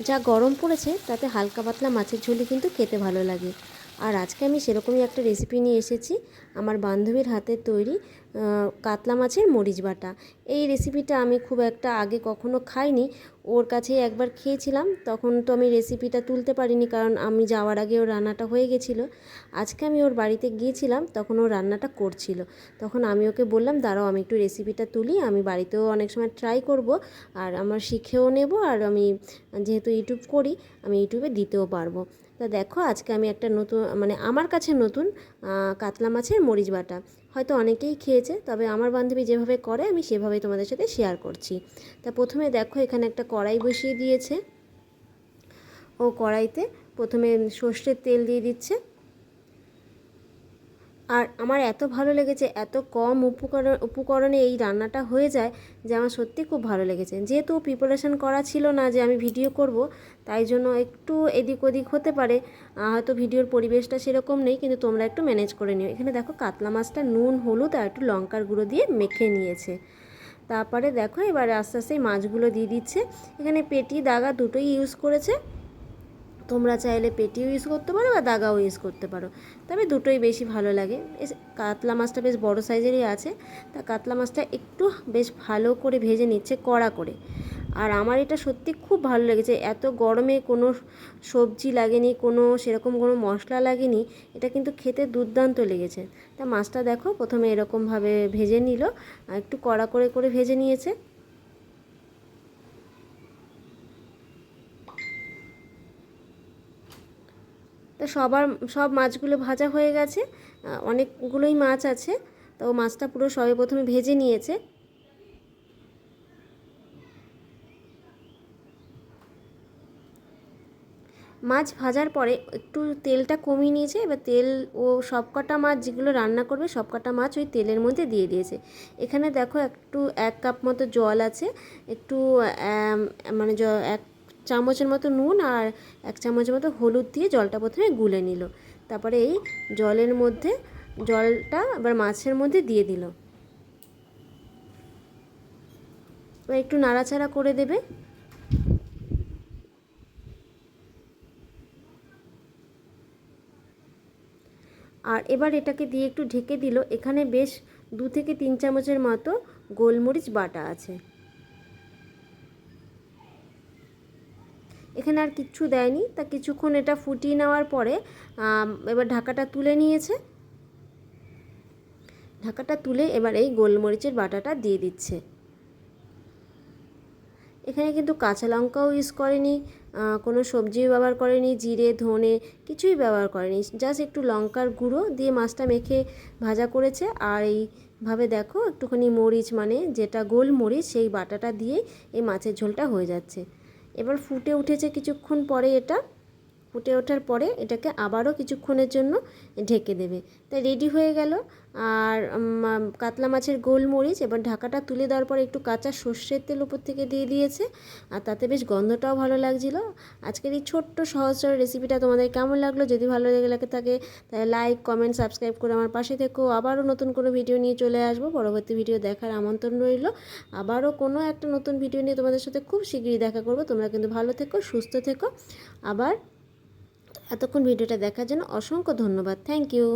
যা গরম পড়েছে তাতে হালকা পাতলা মাছের ঝোলই কিন্তু খেতে ভালো লাগে। আর আজকে আমি সেরকমই একটা রেসিপি নিয়ে এসেছি। আমার বান্ধবীর হাতের তৈরি কাতলা মাছের মরিচ বাটা। এই রেসিপিটা আমি খুব একটা আগে কখনো খাইনি। ওর কাছে একবার খেয়েছিলাম, তখন তো আমি রেসিপিটা তুলতে পারিনি কারণ আমি যাওয়ার আগে ওর রান্নাটা হয়ে গেছিল। আজকে আমি ওর বাড়িতে গিয়েছিলাম, তখন ও রান্নাটা করছিল। তখন আমি ওকে বললাম, দাঁড়াও, আমি একটু রেসিপিটা তুলি, আমি বাড়িতেও অনেক সময় ট্রাই করব, আর আমার শিখেও নেব, আর আমি যেহেতু ইউটিউব করি, আমি ইউটিউবে দিতেও পারব। তা দেখো আজকে আমি একটা নতুন মানে আমার কাছে নতুন কাতলা মাছের মরিচ বাটা। হয়তো অনেকেই খেয়েছে, তবে আমার বান্ধবী যেভাবে করে আমি সেভাবে তোমাদের সাথে শেয়ার করছি। তা প্রথমে দেখো এখানে একটা কড়াই বসিয়ে দিয়েছে। ও কড়াইতে প্রথমে সর্ষের তেল দিয়ে দিচ্ছে। আর আমার এত ভালো লেগেছে, এত কম উপকরণ, উপকরণে এই রান্নাটা হয়ে যায় যে আমার সত্যি খুব ভালো লেগেছে। যেহেতু প্রিপারেশন করা ছিল না যে আমি ভিডিও করব, তাই জন্য একটু এদিক ওদিক হতে পারে। হয়তো ভিডিওর পরিবেশটা সেরকম নেই, কিন্তু তোমরা একটু ম্যানেজ করে নিও। এখানে দেখো কাতলা মাছটা নুন, হলুদ আর একটু লঙ্কার গুঁড়ো দিয়ে মেখে নিয়েছে। তারপরে দেখো এবারে আস্তে আস্তে মাছগুলো দিয়ে দিচ্ছে। এখানে পেটি, দাগা দুটোই ইউজ করেছে। তোমরা চাইলে পেটিও ইউজ করতে পারো বা দাগাও ইউজ করতে পারো। তবে দুটোই বেশি ভালো লাগে। কাতলা মাছটা বেশ বড় সাইজেরই আছে। তা কাতলা মাছটা একটু বেশ ভালো করে ভেজে নিচ্ছে কড়া করে। আর আমার এটা সত্যি খুব ভালো লেগেছে। এত গরমে কোনো সবজি লাগেনি, কোনো সেরকম কোনো মশলা লাগেনি, এটা কিন্তু খেতে দুর্দান্ত লেগেছে। তা মাছটা দেখো, প্রথমে এরকমভাবে ভেজে নিল একটু কড়া করে করে ভেজে নিয়েছে। তো সবার, সব মাছগুলো ভাজা হয়ে গেছে। অনেকগুলোই মাছ আছে। তো মাছটা পুরো সবে প্রথমে ভেজে নিয়েছে। মাছ ভাজার পরে একটু তেলটা কমিয়ে নিয়েছে। এবার তেল, ও সবকটা মাছ যেগুলো রান্না করবে, সবকটা মাছ ওই তেলের মধ্যে দিয়ে দিয়েছে। এখানে দেখো একটু এক কাপ মতো জল আছে। একটু মানে এক চামচের মতো নুন আর এক চামচের মতো হলুদ দিয়ে জলটা প্রথমে গুলে নিল। তারপরে এই জলের মধ্যে, জলটা আবার মাছের মধ্যে দিয়ে দিল। একটু নাড়াচাড়া করে দেবে। আর এবার এটাকে দিয়ে একটু ঢেকে দিল। এখানে বেশ দু থেকে তিন চামচের মতো গোলমরিচ বাটা আছে। এখানে আর কিচ্ছু দেয়নি। তা কিছুক্ষণ এটা ফুটিয়ে নেওয়ার পরে এবার ঢাকাটা তুলে নিয়েছে। ঢাকাটা তুলে এবার এই গোলমরিচের বাটাটা দিয়ে দিচ্ছে। এখানে কিন্তু কাঁচা লঙ্কাও ইউজ করেনি কোনো সবজিও ব্যবহার করেনি, জিরে, ধনে কিছুই ব্যবহার করেনি। জাস্ট একটু লঙ্কার গুঁড়ো দিয়ে মাছটা মেখে ভাজা করেছে। আর এইভাবে দেখো, একটুখানি মরিচ মানে যেটা গোল মরিচ সেই বাটাটা দিয়ে এই মাছের ঝোলটা হয়ে যাচ্ছে। এবার ফুটে উঠেছে কিছুক্ষণ পরে এটা। ফুটে ওঠার পরে এটাকে আবারও কিছুক্ষণের জন্য ঢেকে দেবে। তাই রেডি হয়ে গেল। আর কাতলা মাছের গোলমরিচ এবার ঢাকাটা তুলে দেওয়ার পরে একটু কাঁচা সর্ষের তেল উপর থেকে দিয়ে দিয়েছে। আর তাতে বেশ গন্ধটাও ভালো লাগছিল। আজকের এই ছোট্ট সহজ রেসিপিটা তোমাদের কেমন লাগল? যদি ভালো লাগে থাকে, তাহলে লাইক কমেন্ট সাবস্ক্রাইব করে আমার পাশে থেকো। আবারও নতুন কোনো ভিডিও নিয়ে চলে আসব। পরবর্তী ভিডিও দেখার আমন্ত্রণ রইল। আবারও কোনো একটা নতুন ভিডিও নিয়ে তোমাদের সাথে খুব শীঘ্রই দেখা করব। তোমরা কিন্তু ভালো থেকো, সুস্থ থেকো। আবার এতক্ষণ ভিডিওটা দেখার জন্য অসংখ্য ধন্যবাদ। Thank you